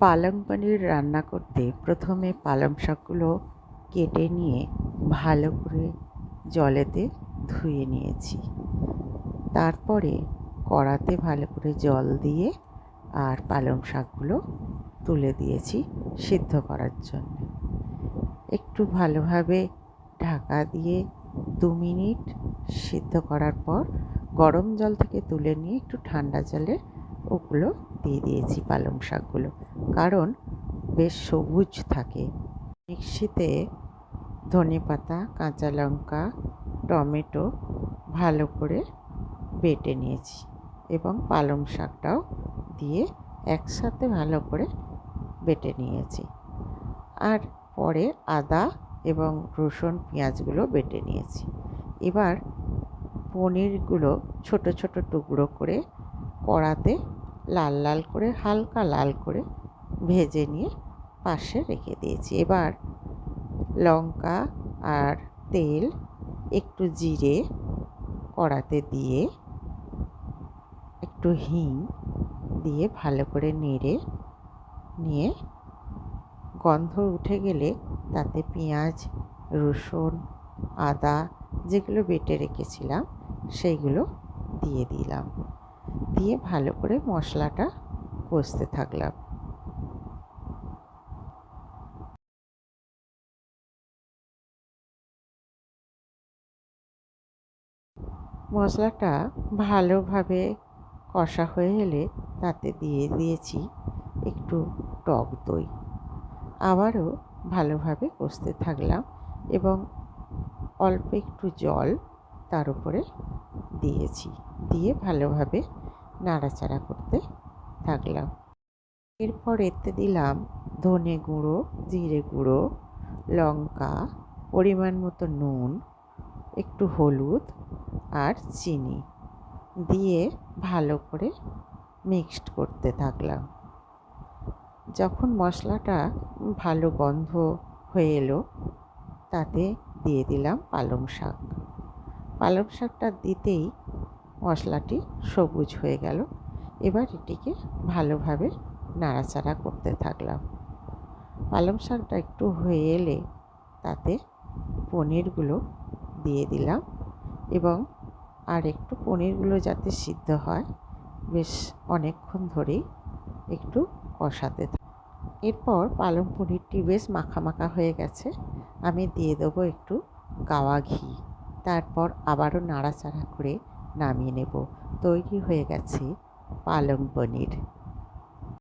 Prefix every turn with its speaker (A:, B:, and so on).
A: পালং পনির রান্না করতে প্রথমে পালং শাকগুলো কেটে নিয়ে ভালো করে জলেতে ধুয়ে নিয়েছি। তারপরে কড়াতে ভালো করে জল দিয়ে আর পালং শাকগুলো তুলে দিয়েছি সিদ্ধ করার জন্য। একটু ভালোভাবে ঢাকা দিয়ে দু মিনিট সিদ্ধ করার পর গরম জল থেকে তুলে নিয়ে একটু ঠান্ডা জলে ওগুলো দিয়ে দিয়েছি পালং শাকগুলো। কারণ বেশ সবুজ থাকে। মিক্সিতে ধনে পাতা, কাঁচা লঙ্কা, টমেটো ভালো করে বেটে নিয়েছি এবং পালং শাকটাও দিয়ে একসাথে ভালো করে বেটে নিয়েছি। আর পরে আদা এবং রসুন, পেঁয়াজগুলো বেটে নিয়েছি। এবার পনিরগুলো ছোট ছোট টুকরো করে কড়াতে লাল লাল করে, হালকা লাল করে ভেজে নিয়ে পাশে রেখে দিয়েছি। এবার লঙ্কা আর তেল, একটু জিরে কড়াতে দিয়ে একটু হিং দিয়ে ভালো করে নেড়ে নিয়ে গন্ধ উঠে গেলে তাতে পেঁয়াজ, রসুন, আদা যেগুলো বেটে রেখেছিলাম সেইগুলো দিয়ে দিলাম। দিয়ে ভালো করে মশলাটা কষতে থাকলাম। মশলাটা ভালোভাবে কষা হয়ে এলে তাতে দিয়ে দিয়েছি একটু টক দই। আবারও ভালোভাবে কষতে থাকলাম এবং অল্প একটু জল তার উপরে দিয়েছি। দিয়ে ভালোভাবে নাড়াচাড়া করতে থাকলাম। এরপর এতে দিলাম ধনে গুঁড়ো, জিরে গুঁড়ো, লঙ্কা, পরিমাণ মতো নুন, একটু হলুদ আর চিনি দিয়ে ভালো করে মিক্সড করতে থাকলাম। যখন মশলাটা ভালো গন্ধ হয়ে এলো, তাতে দিয়ে দিলাম পালং শাক। পালং শাকটা দিতেই মশলাটি সবুজ হয়ে গেল। এবার এটিকে ভালোভাবে নাড়াচাড়া করতে থাকলাম। পালং শাকটা একটু হয়ে এলে তাতে পনিরগুলো দিয়ে দিলাম এবং আর একটু পনিরগুলো যাতে সিদ্ধ হয়, বেশ অনেকক্ষণ ধরেই একটু কষাতে এরপর পালং পনিরটি বেশ মাখা মাখা হয়ে গেছে। আমি দিয়ে দেবো একটু গাওয়া ঘি। তারপর আবারও নাড়াচাড়া করে নামিয়ে নেব। তৈরি হয়ে গেছে পালং পনির।